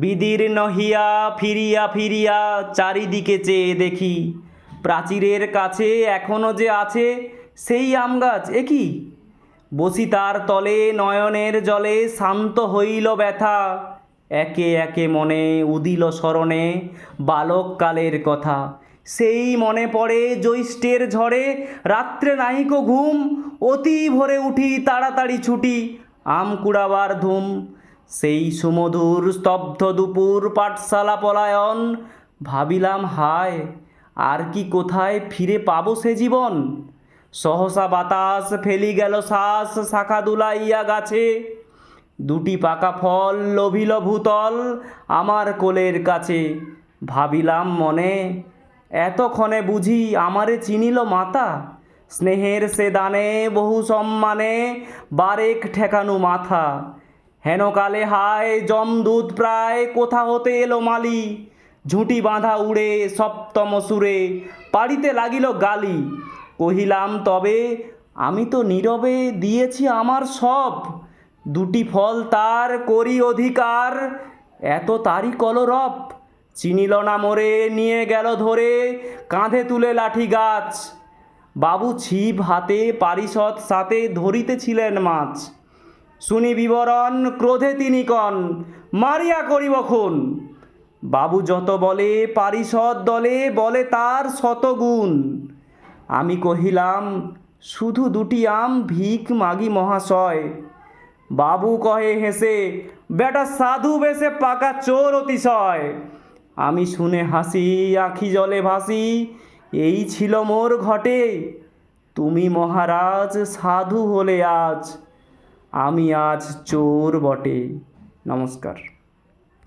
বিদির নহিয়া ফিরিয়া ফিরিয়া চারিদিকে চেয়ে দেখি। প্রাচীরের কাছে এখনও যে আছে, সেই আম গাছ, এ কি? বসি তার তলে নয়নের জলে শান্ত হইল ব্যথা। একে একে মনে উদিল স্মরণে বালককালের কথা। সেই মনে পড়ে জ্যৈষ্ঠের ঝড়ে, রাত্রে নাহিক ঘুম, অতি ভোরে উঠি তাড়াতাড়ি ছুটি, আম কুড়াবার ধুম। সেই সুমধুর স্তব্ধ দুপুর পাঠশালা পলায়ন। ভাবিলাম, হায়, আর কি কোথায় ফিরে পাবো সে জীবন? সহসা বাতাস ফেলি গেল শ্বাস, শাখা দুলাইয়া গাছে। দুটি পাকা ফল লোভিল ভূতল আমার কোলের কাছে। ভাবিলাম মনে, এতক্ষণে বুঝি আমারে চিনিল মাতা। স্নেহের সে দানে বহু সম্মানে বারেক ঠেকানো মাথা। হেনকালে হায় জমদূত প্রায়, কোথা হতে এলো মালি? ঝুঁটি বাঁধা উড়ে সপ্তম সুরে, পাড়িতে লাগিল গালি। কহিলাম, তবে আমি তো নীরবে দিয়েছি আমার সব। দুটি ফল তার করি অধিকার, এত তারই কলরব। চিনিল না মোরে, নিয়ে গেল ধরে, কাঁধে তুলে লাঠি গাছ। বাবু ছিপ হাতে, পারিষদ সাথে ধরিতেছিলেন মাছ। শুনি বিবরণ ক্রোধে তিনি কন, মারিয়া করিব খুন। বাবু যত বলে পারিষদ দলে, বলে তার শতগুণ। আমি কহিলাম, শুধু দুটি আম ভিক মাগি মহাশয়। বাবু কহে হেসে, বেটা সাধু বেশে পাকা চোর অতিশয়। আমি শুনে হাসি, আখি জলে ভাসি, এই ছিল মোর ঘটে। তুমি মহারাজ, সাধু হলে আজ। আমি আজ চোর বটে। নমস্কার।